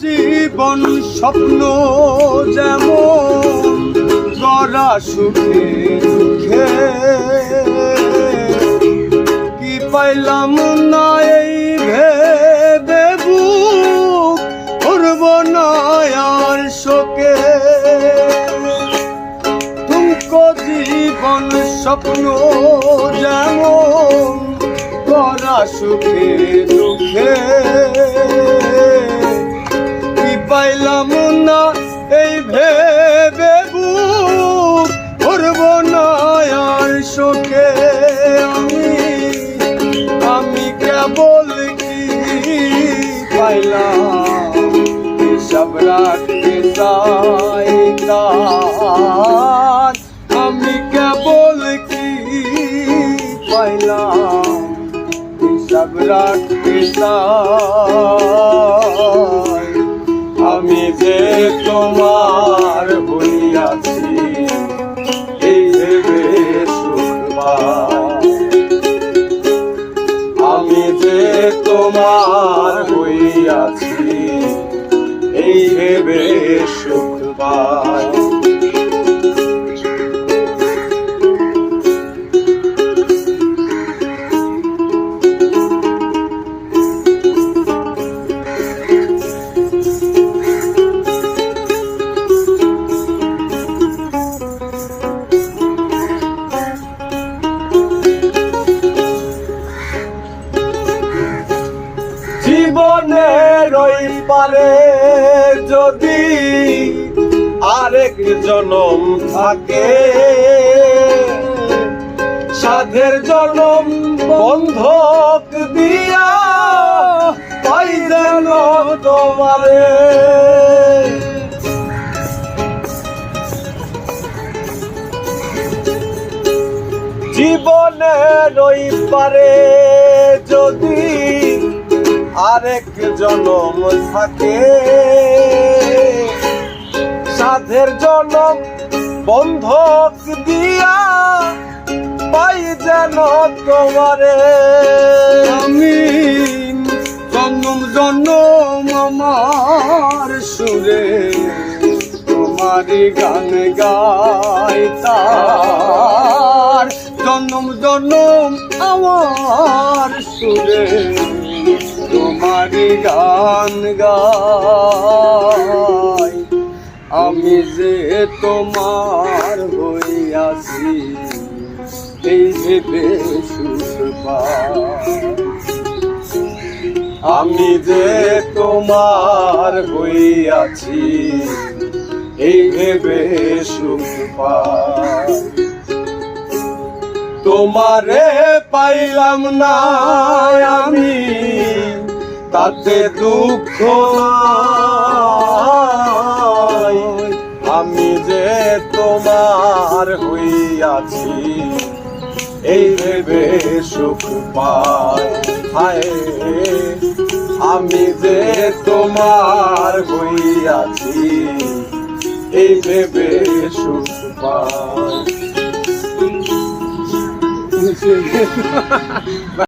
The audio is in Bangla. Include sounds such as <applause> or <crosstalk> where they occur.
জীবন স্বপ্ন যেমন গড়া সুখে দুঃখে। কি পাইলাম না এই ভেবে বুক? করব না আর শোকে। তুমকো জীবন স্বপ্ন যেমন করা সুখে কি পাইলাম না এই ভেবে করব না আর শোকে আমি। আমি কেবল কি পাইলাম? সব রাখতে আমি কেবল কি পাইলাম? সব রাখতে যে তোমার বলিয়াছি এই দেবে। আমি যে তোমার হইয়াছি এই ভেবে সুখ পারে যদি আরেক জনম থাকে। সাধের জনম বন্ধক দিয়া পাই যেন তোমারে। জীবনের ওই পারে যদি আরেক জনম থাকে। সাধের জনম বন্ধক দিয়া পাই যেন তোমারে। আমি জন্ম জন্ম আমার সুরে তোমারি গান গাই তার জন্ম জন্ম আমার সুরে গান গাই। আমি যে তোমার হইয়াছি, এই ভেবে আমি যে তোমার হইয়াছি, এই ভেবে তোমারে পাইলাম না আমি। তাতে দুঃখ আমি যে তোমার হইয়াছি এই ভেবে সুখ পাই। হায় আমি যে তোমার হইয়াছি এই ভেবে সুখ পাই। <laughs> <laughs>